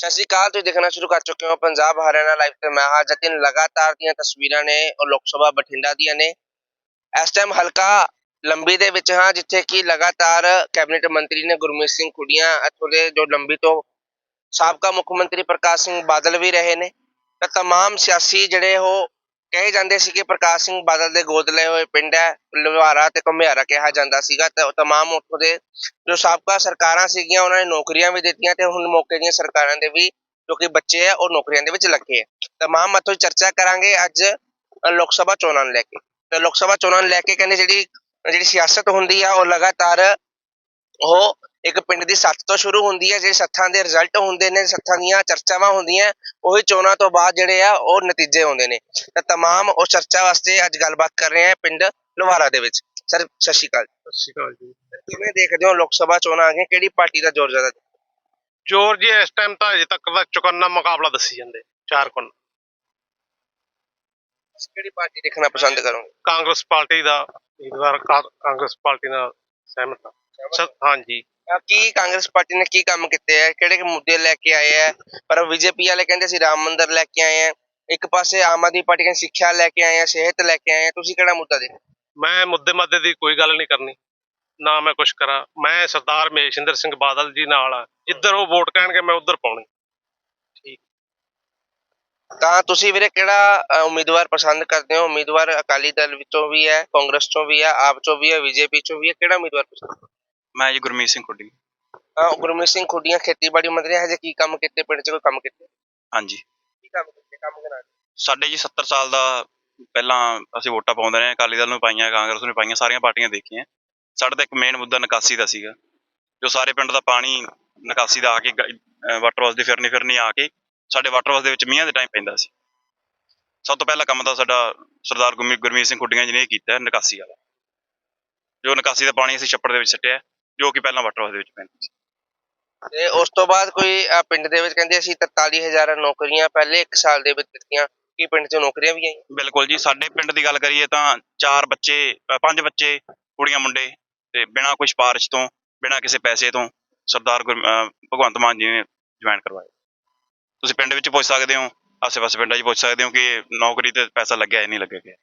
ਸਤਿ ਸ਼੍ਰੀ ਅਕਾਲ ਤੁਸੀਂ ਦੇਖਣਾ ਸ਼ੁਰੂ ਕਰ ਚੁੱਕੇ ਹੋ ਪੰਜਾਬ ਹਰਿਆਣਾ ਲਾਈਵ ਤੇ ਮੈਂ ਹਾਂ ਜਤਿਨ ਲਗਾਤਾਰ ਦੀਆਂ ਤਸਵੀਰਾਂ ਨੇ ਉਹ ਲੋਕ ਸਭਾ ਬਠਿੰਡਾ ਦੀਆਂ ਨੇ ਇਸ ਟਾਈਮ ਹਲਕਾ ਲੰਬੀ ਦੇ ਵਿੱਚ ਹਾਂ ਜਿੱਥੇ ਕਿ ਲਗਾਤਾਰ ਕੈਬਨਿਟ ਮੰਤਰੀ ਨੇ ਗੁਰਮੀਤ ਸਿੰਘ ਖੁੱਡੀਆਂ ਇੱਥੋਂ ਦੇ ਜੋ ਲੰਬੀ ਤੋਂ ਸਾਬਕਾ ਮੁੱਖ ਮੰਤਰੀ ਪ੍ਰਕਾਸ਼ ਸਿੰਘ ਬਾਦਲ ਵੀ ਰਹੇ ਨੇ ਤਾਂ तमाम ਸਿਆਸੀ ਜਿਹੜੇ ਉਹ ਕਹੇ ਜਾਂਦੇ ਸੀ ਕਿ ਪ੍ਰਕਾਸ਼ ਸਿੰਘ ਬਾਦਲ ਦੇ ਗੋਦ ਲਏ ਹੋਏ ਪਿੰਡ ਹੈ ਲੁਹਾਰਾ ਤੇ ਘੁਮਿਆਰਾ ਕਿਹਾ ਜਾਂਦਾ ਸੀਗਾ ਤੇ ਉਹ तमाम ਉੱਥੋਂ ਦੇ ਜੋ ਸਾਬਕਾ ਸਰਕਾਰਾਂ ਸੀਗੀਆਂ ਉਹਨਾਂ ਨੇ ਨੌਕਰੀਆਂ ਵੀ ਦਿੱਤੀਆਂ ਤੇ ਹੁਣ ਮੌਕੇ ਦੀਆਂ ਸਰਕਾਰਾਂ ਦੇ ਵੀ ਜੋ ਕਿ ਬੱਚੇ ਆ ਉਹ ਨੌਕਰੀਆਂ ਦੇ ਵਿੱਚ ਲੱਗੇ ਆ तमाम ਮਤੋਂ ਚਰਚਾ ਕਰਾਂਗੇ ਅੱਜ ਅ, ਲੋਕ ਸਭਾ ਚੋਣਾਂ ਨੂੰ ਲੈ ਕੇ ਤੇ ਲੋਕ ਸਭਾ ਚੋਣਾਂ ਨੂੰ ਲੈ ਕੇ ਕਹਿੰਦੇ ਜਿਹੜੀ ਜਿਹੜੀ ਸਿਆਸਤ ਹੁੰਦੀ ਆ ਉਹ ਲਗਾਤਾਰ ਉਹ ਇੱਕ ਪਿੰਡ ਦੀ ਸੱਥ ਤੋਂ ਸ਼ੁਰੂ ਹੁੰਦੀ ਹੈ ਜਿਹੜੇ ਸੱਥਾਂ ਦੇ ਰਿਜ਼ਲਟ ਹੁੰਦੇ ਨੇ ਸੱਥਾਂ ਦੀਆਂ ਚਰਚਾਵਾਂ ਹੁੰਦੀਆਂ ਉਹੀ ਚੋਣਾਂ ਤੋਂ ਬਾਅਦ ਜਿਹੜੇ ਆ ਉਹ ਨਤੀਜੇ ਆਉਂਦੇ ਨੇ ਤਾਂ तमाम ਉਹ ਚਰਚਾ ਵਾਸਤੇ ਅੱਜ ਗੱਲਬਾਤ ਕਰ ਰਹੇ ਆ ਪਿੰਡ ਲੁਹਾਰਾ ਦੇ ਵਿੱਚ ਸਰ ਸਤਿ ਸ਼੍ਰੀ ਅਕਾਲ ਸਤਿ ਸ਼੍ਰੀ ਅਕਾਲ ਜੀ ਕਿਵੇਂ ਦੇਖਦੇ ਹੋ ਲੋਕ ਸਭਾ ਚੋਣਾਂ ਆ ਗਈਆਂ ਕਿਹੜੀ ਪਾਰਟੀ ਦਾ ਜ਼ੋਰ ਜ਼ਿਆਦਾ ਜੋਰ ਜੀ ਇਸ ਟਾਈਮ ਤਾਂ ਅਜੇ ਤੱਕ ਦਾ ਚੁਕੰਨਾ ਮੁਕਾਬਲਾ ਦੱਸੀ ਜਾਂਦੇ ਚਾਰ ਕੁੰਨ ਤੁਸੀਂ ਕਿਹੜੀ ਪਾਰਟੀ ਦੇਖਣਾ ਪਸੰਦ ਕਰੋਗੇ ਕਾਂਗਰਸ ਪਾਰਟੀ ਦਾ ਉਮੀਦਵਾਰ ਕਾ- ਕਾਂਗਰਸ ਪਾਰਟੀ ਨਾਲ ਸਹਿਮਤ ਹਾਂ ਸ- ਹਾਂਜੀ ਅਹ ਕੀ ਕਾਂਗਰਸ ਪਾਰਟੀ ਨੇ ਕੀ ਕੰਮ ਕੀਤੇ ਆ ਕਿਹੜੇ ਮੁੱਦੇ ਲੈ ਕੇ ਆਏ ਆ? ਪਰ ਬੀਜੇਪੀ ਵਾਲੇ ਕਹਿੰਦੇ ਸੀ ਰਾਮ ਮੰਦਿਰ ਲੈ ਕੇ ਆਏ ਆ ਇੱਕ ਪਾਸੇ ਆਮ ਆਦਮੀ ਪਾਰਟੀ ਕਹਿੰਦੀ ਸਿੱਖਿਆ ਲੈ ਕੇ ਆਏ ਆ ਸਿਹਤ ਲੈ ਕੇ ਆਏ ਆ ਤੁਸੀਂ ਕਿਹੜਾ ਮੁੱਦਾ ਦੇ ਮੈਂ ਮੁੱਦੇ ਮਾਦੇ ਦੀ ਕੋਈ ਗੱਲ ਨਹੀਂ ਕਰਨੀ ਨਾ ਮੈਂ ਕੁਝ ਕਰਾਂ। ਮੈਂ ਸਰਦਾਰ ਮਹੇਸ਼ਿੰਦਰ ਸਿੰਘ ਬਾਦਲ ਜੀ ਨਾਲ ਆ ਜਿੱਧਰ ਉਹ ਵੋਟ ਕਹਿਣਗੇ ਮੈਂ ਉਧਰ ਪਾਉਣੀ। ਤਾਂ ਤੁਸੀਂ ਵੀਰੇ ਕਿਹੜਾ ਉਮੀਦਵਾਰ ਪਸੰਦ ਕਰਦੇ ਹੋ? ਉਮੀਦਵਾਰ ਅਕਾਲੀ ਦਲ ਵਿੱਚੋਂ ਵੀ ਹੈ ਕਾਂਗਰਸ ਚੋਂ ਵੀ ਹੈ ਆਪ ਚੋਂ ਵੀ ਹੈ ਬੀਜੇਪੀ ਚੋਂ ਵੀ ਹੈ ਕਿਹੜਾ ਉਮੀਦਵਾਰ ਪਸੰਦ ਮੈਂ ਜੀ ਗੁਰਮੀਤ ਸਿੰਘ ਖੁੱਡੀ। ਹਾਂ ਗੁਰਮੀਤ ਸਿੰਘ ਖੁੱਡੀਆਂ ਖੇਤੀਬਾੜੀ ਮੰਤਰੀ ਹਜੇ ਕੀ ਕੰਮ ਕੀਤੇ ਪਿੰਡ 'ਚ ਕੋਈ ਕੰਮ ਕੀਤੇ? ਹਾਂਜੀ। ਕੀ ਕੰਮ ਕੀਤੇ ਕੰਮ ਕਰਾ ਸਾਡੇ ਜੀ 70 ਸਾਲ ਦਾ ਪਹਿਲਾਂ ਅਸੀਂ ਵੋਟਾਂ ਪਾਉਂਦੇ ਰਹੇ ਅਕਾਲੀ ਦਲ ਨੂੰ ਪਾਈਆਂ ਕਾਂਗਰਸ ਨੂੰ ਪਾਈਆਂ ਸਾਰੀਆਂ ਪਾਰਟੀਆਂ ਦੇਖੀਆਂ। ਸਾਡਾ ਤਾਂ ਇੱਕ ਮੇਨ ਮੁੱਦਾ ਨਿਕਾਸੀ ਦਾ ਸੀਗਾ ਜੋ ਸਾਰੇ ਪਿੰਡ ਦਾ ਪਾਣੀ ਨਿਕਾਸੀ ਦਾ ਆ ਕੇ ਵਾਟਰ ਵਾਸ ਦੀ ਫਿਰਨੀ ਫਿਰਨੀ ਆ ਕੇ ਸਾਡੇ ਵਾਟਰ ਵਾਸ ਦੇ ਵਿੱਚ ਮੀਂਹਾਂ ਦੇ ਟਾਈਮ ਪੈਂਦਾ ਸੀ। ਸਭ ਤੋਂ ਪਹਿਲਾ ਕੰਮ ਤਾਂ ਸਾਡਾ ਸਰਦਾਰ ਗੁਰਮੀਤ ਗੁਰਮੀਤ ਸਿੰਘ ਖੁੱਡੀਆਂ ਜੀ ਨੇ ਕੀਤਾ ਨਿਕਾਸੀ ਵਾਲਾ। ਜੋ ਨਿਕਾਸੀ ਦਾ ਪਾਣੀ ਅਸੀਂ ਛੱਪੜ ਦੇ ਵਿੱਚ ਸੱਟਿਆ ਜੋ ਕਿ ਪਹਿਲਾਂ ਵਾਟਰ ਵਾਸ ਦੇ ਵਿੱਚ ਪੈਂਦਾ ਸੀ। ਤੇ ਉਸ ਤੋਂ ਬਾਅਦ ਕੋਈ ਅਹ, ਪਿੰਡ ਦੇ ਵਿੱਚ ਕਹਿੰਦੇ ਅਸੀਂ 43000 ਨੌਕਰੀਆਂ ਪਹਿਲੇ 1 ਸਾਲ ਦੇ ਵਿੱਚ ਦਿੱਤੀਆਂ ਕੀ ਪਿੰਡ 'ਚ ਨੌਕਰੀਆਂ ਵੀ ਆਈਆਂ? ਬਿਲਕੁਲ ਜੀ ਸਾਡੇ ਪਿੰਡ ਦੀ ਗੱਲ ਕਰੀਏ ਤਾਂ ਚਾਰ ਬੱਚੇ ਅ, ਪੰਜ ਬੱਚੇ ਕੁੜੀਆਂ ਮੁੰਡੇ ਤੇ ਬਿਨਾਂ ਕੋਈ ਸਿਫਾਰਿਸ਼ ਤੋਂ ਬਿਨਾਂ ਕਿਸੇ ਪੈਸੇ ਤੋਂ ਸਰਦਾਰ ਗੁਰ- ਅ, ਭਗਵੰਤ ਮਾਨ ਜੀ ਨੇ ਜੁਆਇਨ ਕਰਵਾਏ। ਤੁਸੀਂ ਪਿੰਡ ਵਿੱਚ ਪੁੱਛ ਸਕਦੇ ਹੋ ਆਸੇ-ਪਾਸੇ ਪਿੰਡਾਂ 'ਚ ਪੁੱਛ ਸਕਦੇ ਹੋ ਕਿ ਨੌਕਰੀ ਤੇ ਪੈਸਾ ਲੱਗਿਆ ਹੈ ਨਹੀਂ ਲੱਗਿਆ ਗਿਆ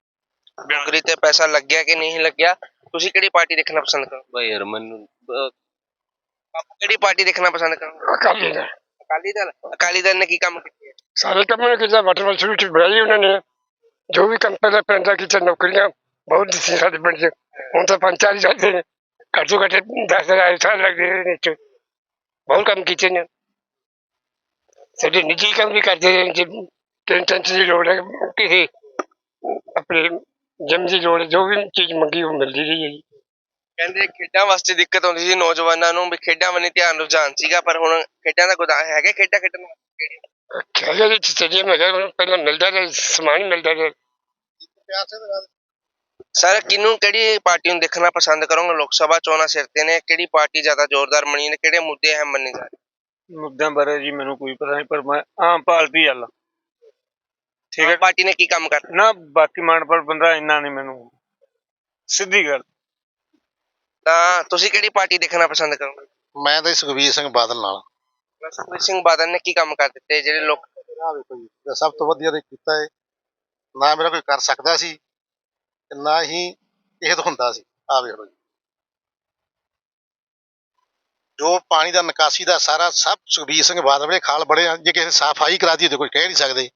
ਬਿਨਾਂ- ਨੌਕਰੀ ਤੇ ਪੈਸਾ ਲੱਗਿਆ ਕਿ ਨਹੀਂ ਲੱਗਿਆ? ਤੁਸੀਂ ਕਿਹੜੀ ਪਾਰਟੀ ਦੇਖਣਾ ਪਸੰਦ ਕਰੋਗੇ? ਬਈ ਯਾਰ ਮੈਨੂੰ ਅਹ ਬਾਪੂ ਕਿਹੜੀ ਪਾਰਟੀ ਦੇਖਣਾ ਪਸੰਦ ਕਰੋਗੇ ਅਕਾਲੀ ਦਲ ਅਕਾਲੀ ਦਲ ਅਕਾਲੀ ਦਲ ਨੇ ਕੀ ਕੰਮ ਕੀਤੇ ਆ? ਸਾਰੇ ਕੰਮ ਨੇ ਕੀਤਾ ਵਾਟਰ ਵਾਲ ਸ਼ੁਰੂ ਚ ਬਣਾਈ ਉਹਨਾਂ ਨੇ ਜੋ ਵੀ ਕੰਮ ਪਹਿਲਾਂ ਪਿੰਡ ਦਾ ਕੀਤਾ ਨੌਕਰੀਆਂ ਬਹੁਤ ਦਿੱਤੀਆਂ ਸਾਡੇ ਪਿੰਡ 'ਚ ਹੁਣ ਤਾਂ ਪੰਜ ਚਾਰ ਜਾਂਦੇ ਨੇ ਘੱਟ ਤੋਂ ਘੱਟ ਦਸ ਹਜ਼ਾਰ ਸਾਲ ਲੱਗਦੇ ਨੇ ਵਿੱਚ ਬਹੁਤ ਕੰਮ ਕੀਤੇ ਨੇ ਸਾਡੇ ਨਿੱਜੀ ਕੰਮ ਵੀ ਕਰਦੇ ਨੇ ਜੇ ਟੈਂਸ਼ਨ ਦੀ ਲੋੜ ਹੈ ਕਿਸੇ ਆਪਣੇ ਜਿਮ ਦੀ ਲੋੜ ਹੈ, ਜੋ ਵੀ ਚੀਜ਼ ਮੰਗੀ ਉਹ ਮਿਲਦੀ ਰਹੀ ਹੈ ਜੀ ਕਹਿੰਦੇ ਖੇਡਾਂ ਵਾਸਤੇ ਦਿੱਕਤ ਆਉਂਦੀ ਸੀ ਨੌਜਵਾਨਾਂ ਨੂੰ ਵੀ ਖੇਡਾਂ ਵੱਲ ਨੀ ਧਿਆਨ ਰੁਝਾਨ ਸੀਗਾ ਪਰ ਹੁਣ ਖੇਡਾਂ ਦਾ ਗੋਦਾਮ ਹੈਗੇ ਖੇਡਾਂ ਖੇਡਣ ਵਾਸਤੇ? ਖੇਡਾਂ ਦੇ ਸਟੇਡੀਅਮ ਹੈਗਾ ਪਹਿਲਾਂ ਮਿਲਦਾ ਰਿਹਾ ਸਮਾਨ ਮਿਲਦਾ ਰਿਹਾ। ਸਰ ਕਿਹਨੂੰ ਕਿਹੜੀ ਪਾਰਟੀ ਨੂੰ ਦੇਖਣਾ ਪਸੰਦ ਕਰੋਗੇ? ਲੋਕ ਸਭਾ ਚੋਣਾਂ ਸਿਰ ਤੇ ਨੇ ਕਿਹੜੀ ਪਾਰਟੀ ਜ਼ਿਆਦਾ ਜ਼ੋਰਦਾਰ ਬਣੀ ਨੇ ਕਿਹੜੇ ਮੁੱਦੇ ਅਹਿਮ ਮੰਨੇ ਜਾ ਰਹੇ ਮੁੱਦਿਆਂ ਬਾਰੇ ਜੀ ਮੈਨੂੰ ਕੋਈ ਪਤਾ ਨਹੀਂ ਪਰ ਮੈਂ ਆਮ ਪਾਰਟੀ ਵਾਲਾ ਠੀਕ ਹੈ। ਆਮ ਪਾਰਟੀ ਨੇ ਕੀ ਕੰਮ ਕਰਨਾ ਨਾ ਬਾਕੀ ਮਾਨਪੁਰ ਬੰਦਾ ਇੰਨਾ ਨਹੀਂ ਮੈਨੂੰ। ਸਿੱਧੀ ਗੱਲ। ਤਾਂ ਤੁਸੀਂ ਕਿਹੜੀ ਪਾਰਟੀ ਦੇਖਣਾ ਪਸੰਦ ਕਰੋਗੇ? ਮੈਂ ਤਾਂ ਸੁਖਬੀਰ ਸਿੰਘ ਬਾਦਲ ਨਾਲ। ਸੁਖਬੀਰ ਸਿੰਘ ਬਾਦਲ ਨੇ ਕੀ ਕੰਮ ਕਰ ਦਿੱਤੇ? ਜਿਹੜੇ ਲੋਕ ਆ ਵੇਖੋ ਜੀ ਇਹ ਸਭ ਤੋਂ ਵਧੀਆ ਤੇ ਕੀਤਾ ਹੈ ਨਾ ਮੇਰਾ ਕੋਈ ਕਰ ਸਕਦਾ ਸੀ ਤੇ ਨਾ ਹੀ ਇਹ ਤੋਂ ਹੁੰਦਾ ਸੀ। ਆ ਵੇਖ ਲਓ ਜੀ। ਜੋ ਪਾਣੀ ਦਾ ਨਿਕਾਸੀ ਦਾ ਸਾਰਾ ਸਭ ਸੁਖਬੀਰ ਸਿੰਘ ਬਾਦਲ ਵੇਲੇ ਖਾਲ ਆ। ਜੇ ਕਿਸੇ ਨੇ ਸਫ਼ਾਈ ਕਰਾ ਤੇ ਕੋਈ ਕਹਿ ਨਹੀਂ ਸਕਦੇ।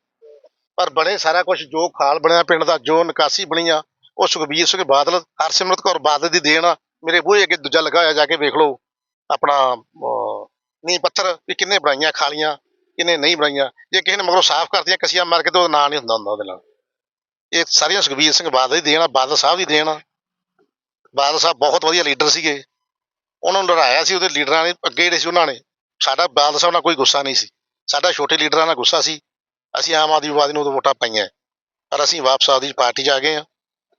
ਪਰ ਬਣੇ ਸਾਰਾ ਕੁਝ ਜੋ ਖਾਲ ਬਣਿਆ ਪਿੰਡ ਦਾ ਜੋ ਨਿਕਾਸੀ ਬਣੀ ਆ ਉਹ ਸੁਖਬੀਰ ਸਿੰਘ ਬਾਦਲ ਹਰਸਿਮਰਤ ਕੌਰ ਬਾਦਲ ਦੀ ਦੇਣ ਆ। ਮੇਰੇ ਬੂਹੇ ਅੱਗੇ ਦੂਜਾ ਲੱਗਾ ਹੋਇਆ ਜਾ ਕੇ ਵੇਖ ਲਓ। ਆਪਣਾ ਅਹ, ਨੀਂਹ ਪੱਥਰ ਵੀ ਕਿੰਨੇ ਬਣਾਈਆਂ ਖਾਲੀਆਂ ਕਿੰਨੇ ਨਹੀਂ ਬਣਾਈਆਂ। ਜੇ ਕਿਸੇ ਨੇ ਮਗਰੋਂ ਸਾਫ਼ ਕਰਤੀਆਂ ਕਸੀਆਂ ਮਾਰ ਕੇ ਤਾਂ ਉਹਦਾ ਨਾਂ ਨਹੀਂ ਹੁੰਦਾ ਹੁੰਦਾ ਉਹਦੇ ਨਾਲ। ਇਹ ਸਾਰੀਆਂ ਸੁਖਬੀਰ ਸਿੰਘ ਬਾਦਲ ਦੀ ਦੇਣ ਆ ਬਾਦਲ ਸਾਹਿਬ ਦੀ ਦੇਣ ਆ। ਬਾਦਲ ਸਾਹਿਬ ਬਹੁਤ ਵਧੀਆ ਲੀਡਰ ਸੀਗੇ। ਉਹਨਾਂ ਨੂੰ ਲੜਾਇਆ ਸੀ ਉਹਦੇ ਲੀਡਰਾਂ ਨੇ ਅੱਗੇ ਜਿਹੜੇ ਸੀ ਉਹਨਾਂ ਨੇ। ਸਾਡਾ ਬਾਦਲ ਸਾਹਿਬ ਨਾਲ ਕੋਈ ਗੁੱਸਾ ਨਹੀਂ ਸੀ। ਸਾਡਾ ਛੋਟੇ ਲੀਡਰਾਂ ਨਾਲ ਗੁੱਸਾ ਸੀ। ਅਸੀਂ ਆਮ ਆਦਮੀ ਪਾਰਟੀ ਨੂੰ ਉਦੋਂ ਵੋਟਾਂ ਪਾਈਆਂ। ਪਰ ਅਸੀਂ ਵਾਪਸ ਆਪਦੀ ਪਾਰਟੀ 'ਚ ਆ ਗਏ ਆ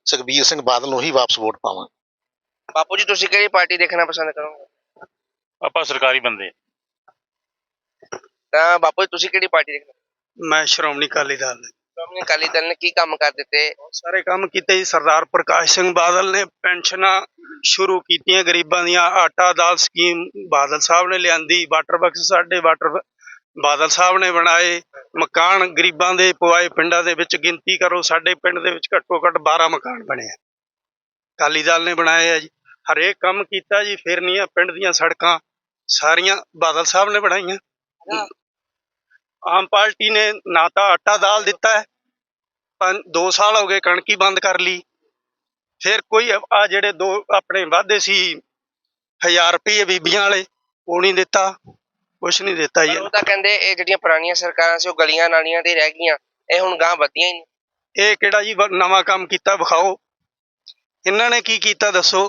ਸੁਖਬੀਰ ਸਿੰਘ ਬਾਦਲ ਨੂੰ ਹੀ ਵਾਪਸ ਵੋਟ ਪਾਵਾਂ ਬਾਪੂ ਜੀ ਤੁਸੀਂ ਕਿਹੜੀ ਪਾਰਟੀ ਦੇਖਣਾ ਪਸੰਦ ਕਰੋਗੇ? ਆਪਾਂ ਸਰਕਾਰੀ ਬੰਦੇ ਤਾਂ ਬਾਪੂ ਜੀ ਤੁਸੀਂ ਕਿਹੜੀ ਪਾਰਟੀ ਦੇਖਣਾ? ਮੈਂ ਸ਼੍ਰੋਮਣੀ ਅਕਾਲੀ ਦਲ ਸ਼੍ਰੋਮਣੀ ਅਕਾਲੀ ਦਲ ਨੇ ਕੀ ਕੰਮ ਕਰ ਦਿੱਤੇ? ਸਾਰੇ ਕੰਮ ਕੀਤੇ ਜੀ। ਸਰਦਾਰ ਪ੍ਰਕਾਸ਼ ਸਿੰਘ ਬਾਦਲ ਨੇ ਪੈਨਸ਼ਨਾਂ ਸ਼ੁਰੂ ਕੀਤੀਆਂ ਗਰੀਬਾਂ ਦੀਆਂ। ਆਟਾ ਦਾਲ ਸਕੀਮ ਬਾਦਲ ਸਾਹਿਬ ਨੇ ਲਿਆਂਦੀ। ਵਾਟਰ ਬਕਸ ਸਾਡੇ ਵਾਟਰ ਬਾਦਲ ਸਾਹਿਬ ਨੇ ਬਣਾਏ। ਮਕਾਨ ਗਰੀਬਾਂ ਦੇ ਪਵਾਏ ਪਿੰਡਾਂ ਦੇ ਵਿੱਚ। ਗਿਣਤੀ ਕਰੋ ਸਾਡੇ ਪਿੰਡ ਦੇ ਵਿੱਚ ਘੱਟੋ ਘੱਟ 12 ਮਕਾਨ ਬਣੇ ਆ। ਅਕਾਲੀ ਦਲ ਨੇ ਬਣਾਏ ਆ ਜੀ। ਹਰੇਕ ਕੰਮ ਕੀਤਾ ਜੀ ਫਿਰ ਨਹੀਂ ਆ ਪਿੰਡ ਦੀਆਂ ਸੜਕਾਂ ਸਾਰੀਆਂ ਬਾਦਲ ਸਾਹਿਬ ਨੇ ਬਣਾਈਆਂ। ਆਮ ਪਾਰਟੀ ਨੇ ਨਾ ਤਾਂ ਆਟਾ ਦਾਲ ਦਿੱਤਾ ਹੈ ਪੰਜ 2 ਸਾਲ ਹੋ ਗਏ ਕਣਕੀ ਬੰਦ ਕਰ ਲਈ। ਫਿਰ ਕੋਈ ਆ ਜਿਹੜੇ ਦੋ ਆਪਣੇ ਵਾਅਦੇ ਸੀ 1000 ਰੁਪਏ ਬੀਬੀਆਂ ਵਾਲੇ ਉਹ ਨਹੀਂ ਦਿੱਤਾ ਕੁਛ ਨਹੀਂ ਦਿੱਤਾ ਜੀ। ਪਰ ਉਹ ਤਾਂ ਕਹਿੰਦੇ ਇਹ ਜਿਹੜੀਆਂ ਪੁਰਾਣੀਆਂ ਸਰਕਾਰਾਂ ਸੀ ਉਹ ਗਲੀਆਂ ਨਾਲੀਆਂ ਤੇ ਰਹਿ ਗਈਆਂ ਇਹ ਹੁਣ ਗਾਂ ਵਧੀਆਂ ਹੀ ਨਹੀਂ। ਇਹ ਕਿਹੜਾ ਜੀ ਨਵਾਂ ਕੰਮ ਕੀਤਾ ਵਿਖਾਓ। ਇਹਨਾਂ ਨੇ ਕੀ ਕੀਤਾ ਦੱਸੋ।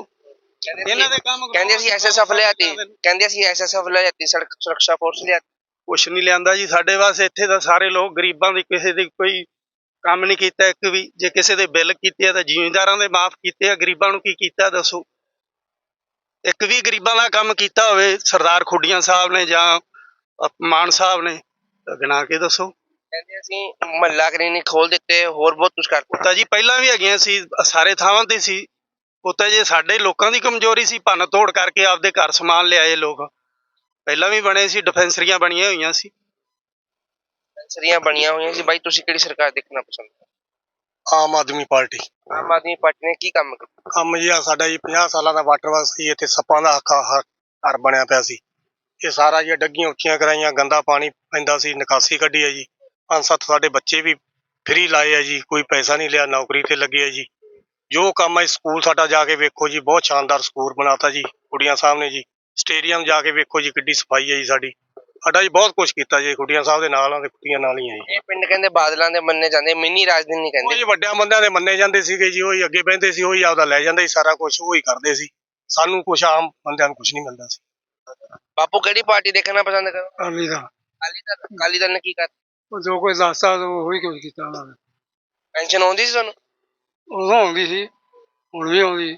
ਇਹਨਾਂ ਦੇ ਕੰਮ ਕਹਿੰਦੇ ਸੀ ਐਸਐਸਐਫ ਲਿਆਤੀ। ਕਹਿੰਦੇ ਸੀ ਐਸਐਸਐਫ ਲਿਆਤੀ ਸੜਕ ਸੁਰੱਖਿਆ ਫੋਰਸ ਲਿਆਤੀ। ਕੁਛ ਨਹੀਂ ਲਿਆਂਦਾ ਜੀ ਸਾਡੇ ਵਾਸਤੇ ਇੱਥੇ ਤਾਂ ਸਾਰੇ ਲੋਕ ਗਰੀਬਾਂ ਦੀ ਕਿਸੇ ਦੀ ਕੋਈ ਕੰਮ ਨਹੀਂ ਕੀਤਾ ਇੱਕ ਵੀ ਜੇ ਕਿਸੇ ਦੇ ਬਿੱਲ ਕੀਤੇ ਆ ਤਾਂ ਜ਼ਿਮੀਂਦਾਰਾਂ ਦੇ ਮਾਫ ਕੀਤੇ ਆ ਗਰੀਬਾਂ ਨੂੰ ਕੀ ਕੀਤਾ ਦੱਸੋ? ਇੱਕ ਵੀ ਗਰੀਬਾਂ ਦਾ ਕੰਮ ਕੀਤਾ ਹੋਵੇ ਸਰਦਾਰ ਖੁੱਡੀਆਂ ਸਾਹਿਬ ਨੇ ਜਾਂ ਮਾਨ ਸਾਹਿਬ ਨੇ ਤਾਂ ਗਿਣਾ ਕੇ ਦੱਸੋ। ਕਹਿੰਦੇ ਅਸੀਂ ਮਹੱਲਾ ਕਲੀਨਿਕ ਖੋਲ ਦਿੱਤੇ ਹੋਰ ਬਹੁਤ ਕੁਝ ਕਰਤਾ ਜੀ ਪਹਿਲਾਂ ਵੀ ਹੈਗੀਆਂ ਸੀ ਸਾਰੇ ਥਾਵਾਂ ਤੇ ਸੀ। ਉਹ ਤਾਂ ਜੇ ਸਾਡੇ ਲੋਕਾਂ ਦੀ ਕਮਜ਼ੋਰੀ ਸੀ ਭੰਨ ਤੋੜ ਕਰਕੇ ਆਪਦੇ ਘਰ ਸਮਾਨ ਲਿਆਏ ਲੋਕ। ਪਹਿਲਾਂ ਵੀ ਬਣੇ ਸੀ ਡਿਫੈਂਸਰੀਆਂ ਬਣੀਆਂ ਹੋਈਆਂ ਸੀ। ਸਰੀਆਂ ਬਣੀਆਂ ਹੋਈਆਂ ਸੀ। ਬਾਈ ਤੁਸੀਂ ਕਿਹੜੀ ਸਰਕਾਰ ਦੇਖਣਾ ਪਸੰਦ ਕਰਦੇ ਆਮ ਆਦਮੀ ਪਾਰਟੀ। ਹੋ? ਆਮ ਆਦਮੀ ਪਾਰਟੀ ਨੇ ਕੀ ਕੰਮ ਕੀਤਾ? ਕੰਮ ਜੀ ਆ ਸਾਡਾ ਜੀ 50 ਸਾਲਾਂ ਦਾ ਵਾਟਰ ਵਰਕ ਸੀ। ਇੱਥੇ ਸੱਪਾਂ ਦਾ ਹੱਕਾ ਹ- ਘਰ ਬਣਿਆ ਪਿਆ ਸੀ। ਇਹ ਸਾਰਾ ਜੀ ਡੱਗੀਆਂ ਉੱਚੀਆਂ ਕਰਾਈਆਂ ਗੰਦਾ ਪਾਣੀ ਪੈਂਦਾ ਸੀ ਨਿਕਾਸੀ ਕੱਢੀ ਹੈ ਜੀ। ਪੰਜ ਸੱਤ ਸਾਡੇ ਬੱਚੇ ਵੀ ਫ੍ਰੀ ਲਾਏ ਆ ਜੀ। ਕੋਈ ਪੈਸਾ ਨਹੀਂ ਲਿਆ ਨੌਕਰੀ ਤੇ ਲੱਗੇ ਆ ਜੀ। ਜੋ ਕੰਮ ਹੈ ਸਕੂਲ ਸਾਡਾ ਜਾ ਕੇ ਵੇਖੋ ਜੀ ਬਹੁਤ ਸ਼ਾਨਦਾਰ ਸਕੂਲ ਬਣਾਤਾ ਜੀ ਕੁੜੀਆਂ ਸਾਹਿਬ ਨੇ ਜੀ। ਸਟੇਡੀਅਮ ਜਾ ਕੇ ਵੇਖੋ ਜੀ ਕਿੱਡੀ ਸਫ਼ਾਈ ਹੈ ਜੀ ਸਾਡੀ। ਸਾਡਾ ਜੀ ਬਹੁਤ ਕੁਝ ਕੀਤਾ ਜੀ ਕੁੜੀਆਂ ਸਾਹਿਬ ਦੇ ਨਾਲ ਆ ਤੇ ਕੁੜੀਆਂ ਨਾਲ ਹੀ ਆ ਜੀ। ਇਹ ਪਿੰਡ ਕਹਿੰਦੇ ਬਾਦਲਾਂ ਦੇ ਮੰਨੇ ਜਾਂਦੇ ਮਿੰਨੀ ਰਾਜਧਾਨੀ ਉਹ ਕਹਿੰਦੇ ਜੀ ਵੱਡਿਆਂ ਬੰਦਿਆਂ ਦੇ ਮੰਨੇ ਜਾਂਦੇ ਸੀਗੇ ਜੀ ਉਹੀ ਅੱਗੇ ਬਹਿੰਦੇ ਸੀ ਉਹੀ ਆਪਦਾ ਲੈ ਜਾਂਦੇ ਸੀ ਸਾਰਾ ਕੁਝ ਉਹੀ ਕਰਦੇ ਸੀ। ਸਾਨੂੰ ਕੁਝ ਆਮ ਬੰਦਿਆਂ ਨੂੰ ਕੁਝ ਨਹੀਂ ਮਿਲਦਾ ਸੀ। ਬਾਪੂ ਕਿਹੜੀ ਪਾਰਟੀ ਦੇਖਣਾ ਪਸੰਦ ਕਰੋ? ਅਕਾਲੀ ਦਾ ਅਕਾਲੀ ਦਲ ਅਕਾਲੀ ਦਲ ਨੇ ਕੀ ਕਰ ਉਹ ਜੋ ਕੋਈ ਦੱਸਦਾ ਉਹ ਹੀ ਕੁਝ ਕੀਤਾ ਉਹਨਾਂ ਨੇ। ਪੈਨਸ਼ਨ ਆਉਂਦੀ ਸੀ ਤੁਹਾਨੂੰ? ਉਦੋਂ ਆਉਂਦੀ ਸੀ ਹੁਣ ਵੀ ਆਉਂਦੀ।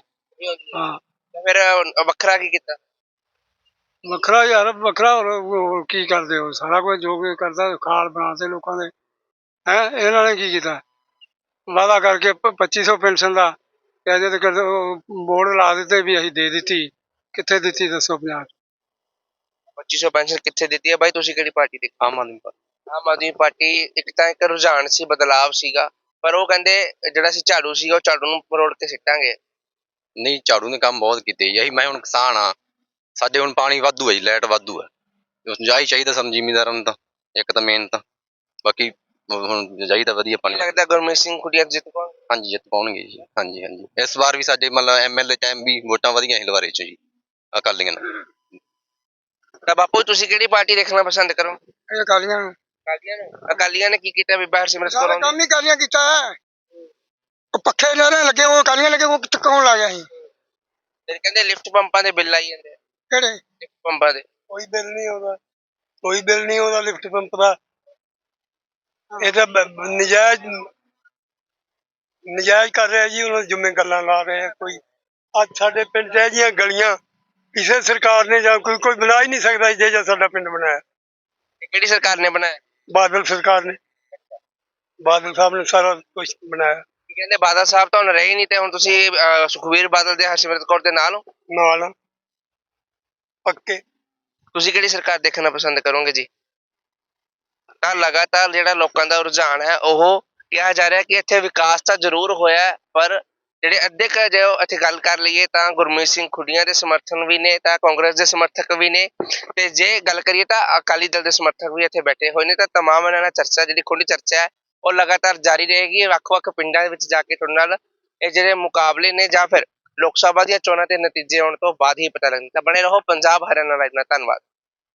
ਹਾਂ। ਤੇ ਫਿਰ ਅਹ, ਵੱਖਰਾ ਕੀ ਕੀਤਾ? ਵੱਖਰਾ ਯਾਰ ਵੱਖਰਾ ਹੋਰ ਹੋਰ ਕੀ ਕਰਦੇ ਹੋ? ਸਾਰਾ ਕੁਝ ਜੋ ਕੋਈ ਕਰਦਾ ਖਾਲ ਬਣਾਤੇ ਲੋਕਾਂ ਦੇ। ਹੈ ਇਹਨਾਂ ਨੇ ਕੀ ਕੀਤਾ? ਵਾਅਦਾ ਕਰਕੇ ਪ- 2500 ਪੈਨਸ਼ਨ ਦਾ ਕਹਿੰਦੇ ਤੇ ਕਰਦੇ ਬੋਰਡ ਲਾ ਦਿੱਤੇ ਵੀ ਅਸੀਂ ਦੇ ਦਿੱਤੀ। ਕਿੱਥੇ ਦਿੱਤੀ ਦੱਸੋ ਪੰਜਾਬ 'ਚ? 2500 ਪੈਨਸ਼ਨ ਕਿੱਥੇ ਦਿੱਤੀ ਹੈ ਬਾਈ? ਤੁਸੀਂ ਕਿਹੜੀ ਪਾਰਟੀ ਦੇ? ਆਮ ਆਦਮੀ ਪਾਰਟੀ। ਆਮ ਆਦਮੀ ਪਾਰਟੀ ਇੱਕ ਤਾਂ ਇੱਕ ਰੁਝਾਨ ਸੀ ਬਦਲਾਵ ਸੀਗਾ। ਪਰ ਉਹ ਕਹਿੰਦੇ ਜਿਹੜਾ ਸੀ ਝਾੜੂ ਸੀਗਾ ਉਹ ਝਾੜੂ ਨੂੰ ਮਰੋੜ ਕੇ ਸਿੱਟਾਂਗੇ। ਨਹੀਂ ਝਾੜੂ ਨੇ ਕੰਮ ਬਹੁਤ ਕੀਤੇ ਜੀ। ਅਸੀਂ ਮੈਂ ਹੁਣ ਕਿਸਾਨ ਆ ਸਾਡੇ ਹੁਣ ਪਾਣੀ ਵਾਧੂ ਹੈ ਜੀ ਲਾਈਟ ਵਾਧੂ ਹੈ। ਜਾਈ ਚਾਹੀਦਾ ਸਾਨੂੰ ਜ਼ਿਮੀਂਦਾਰਾਂ ਨੂੰ ਤਾਂ ਇੱਕ ਤਾਂ ਮੇਨ ਤਾਂ। ਬਾਕੀ ਹੁਣ ਚਾਹੀਦਾ ਵਧੀਆ ਪਾਣੀ। ਲੱਗਦਾ ਗੁਰਮੀਤ ਸਿੰਘ ਖੁੱਡੀਆਂ ਜਿੱਤ ਪਾਉਣ। ਹਾਂਜੀ ਜਿੱਤ ਪਾਉਣਗੇ ਜੀ। ਹਾਂਜੀ ਹਾਂਜੀ। ਇਸ ਵਾਰ ਵੀ ਸਾਡੇ ਮਤਲਬ ਐਮਐਲਏ ਟਾਈਮ ਵੀ ਵੋਟਾਂ ਵਧੀਆਂ ਸੀ ਲਵਾਰੇ ਚ ਜੀ। ਅਕਾਲੀਆਂ ਨਾਲ ਤਾਂ ਬਾਪੂ ਤੁਸੀਂ ਕਿਹੜੀ ਪਾਰਟੀ ਦੇਖਣਾ ਪਸੰਦ ਕਰੋ? ਅਕਾਲੀਆਂ ਨੂੰ। ਅਕਾਲੀਆਂ ਨੂੰ? ਅਕਾਲੀਆਂ ਨੇ ਕੀ ਕੀਤਾ ਬੀਬਾ ਹਰਸਿਮਰਤ ਕੌਰ ਸਾਰਾ ਆਉਂਦੀ ਕੰਮ ਹੀ ਅਕਾਲੀਆਂ ਕੀਤਾ ਹੈ। ਉਹ ਪੱਖੇ ਜਿਹੜੇ ਲੱਗੇ ਉਹ ਅਕਾਲੀਆਂ ਲੱਗੇ ਉਹ ਕਿੱਥੇ ਕੌਣ ਲਾ ਗਿਆ ਸੀ? ਫਿਰ ਕਹਿੰਦੇ ਲਿਫਟ ਪੰਪਾਂ ਦੇ ਬਿੱਲ ਆਈ ਜਾਂਦੇ ਆ, ਕਿਹੜੇ? ਲਿਫਟ ਪੰਪਾਂ ਦੇ। ਕੋਈ ਬਿੱਲ ਨਹੀਂ ਆਉਂਦਾ ਕੋਈ ਬਿੱਲ ਨਹੀਂ ਆਉਂਦਾ ਲਿਫਟ ਪੰਪ ਦਾ। ਇਹ ਤਾਂ ਬ- ਬ- ਨਜਾਇਜ਼ ਨਜਾਇਜ਼ ਕਰ ਰਿਹਾ ਜੀ ਉਹਨਾਂ ਜੁਮੇ ਗੱਲਾਂ ਲਾ ਰਹੇ ਆ ਕੋਈ। ਅੱਜ ਸਾਡੇ ਪਿੰਡ 'ਚ ਇਹ ਜਿਹੀਆਂ ਗਲੀਆਂ ਕਿਸੇ ਸਰਕਾਰ ਨੇ ਜਾਂ ਕੋਈ ਕੋਈ ਬਣਾ ਹੀ ਨਹੀਂ ਸਕਦਾ ਜੇ ਜਿਹਾ ਸਾਡਾ ਪਿੰਡ ਬਣਾਇਆ। ਇਹ ਕਿਹੜੀ ਸਰਕਾਰ ਨੇ ਬਣਾਇਆ? ਬਾਦਲ ਸਰਕਾਰ ਨੇ। ਬਾਦਲ ਸਾਹਿਬ ਨੇ ਸਾਰਾ ਕੁਝ ਬਣਾਇਆ। ਕਹਿੰਦੇ ਬਾਦਲ ਸਾਹਿਬ ਤਾਂ ਹੁਣ ਰਹੇ ਨਹੀਂ ਤੇ ਹੁਣ ਤੁਸੀਂ ਅਹ, ਸੁਖਬੀਰ ਬਾਦਲ ਦੇ ਹਰਸਿਮਰਤ ਕੌਰ ਦੇ ਨਾਲ ਹੋ? ਨਾਲ ਪੱਕੇ। ਤੁਸੀਂ ਕਿਹੜੀ ਸਰਕਾਰ ਦੇਖਣਾ ਪਸੰਦ ਕਰੋਗੇ ਜੀ? ਤਾਂ ਲਗਾਤਾਰ ਜਿਹੜਾ ਲੋਕਾਂ ਦਾ ਰੁਝਾਨ ਹੈ ਉਹ ਕਿਹਾ ਜਾ ਰਿਹਾ ਕਿ ਇੱਥੇ ਵਿਕਾਸ ਤਾਂ ਜ਼ਰੂਰ ਹੋਇਆ ਹੈ, ਪਰ ਜਿਹੜੇ ਅੱਧੇ ਕੁ ਜੇ ਉਹ ਗੱਲ ਕਰ ਲਈਏ ਤਾਂ ਗੁਰਮੀਤ ਸਿੰਘ ਖੁੱਡੀਆਂ ਦੇ ਸਮਰਥਨ ਵੀ ਨੇ, ਤਾਂ ਕਾਂਗਰਸ ਦੇ ਸਮਰਥਕ ਵੀ ਨੇ, ਤੇ ਜੇ ਗੱਲ ਕਰੀਏ ਤਾਂ ਅਕਾਲੀ ਦਲ ਦੇ ਸਮਰਥਕ ਵੀ ਇੱਥੇ ਬੈਠੇ ਹੋਏ ਨੇ, ਤਾਂ ਤਮਾਮ ਇਹਨਾਂ ਨਾਲ ਚਰਚਾ, ਜਿਹੜੀ ਖੁੱਲੀ ਚਰਚਾ ਹੈ, ਉਹ ਲਗਾਤਾਰ ਜਾਰੀ ਰਹੇਗੀ, ਵੱਖ-ਵੱਖ ਪਿੰਡਾਂ ਦੇ ਵਿੱਚ ਜਾ ਕੇ ਤੁਹਾਡੇ ਨਾਲ ਇਹ ਜਿਹੜੇ ਮੁਕਾਬਲੇ ਨੇ ਜਾਂ ਫਿਰ ਲੋਕ ਸਭਾ ਦੀਆਂ ਚੋਣਾਂ ਦੇ ਨਤੀਜੇ ਆਉਣ ਤੋਂ ਬਾਅਦ ਹੀ ਪਤਾ ਲੱਗਦਾ ਤਾਂ ਬਣੇ ਰਹੋ ਪੰਜਾਬ ਹਰਿਆਣਾ ਲਾਈਵ ਨਾਲ, ਧੰਨਵਾਦ।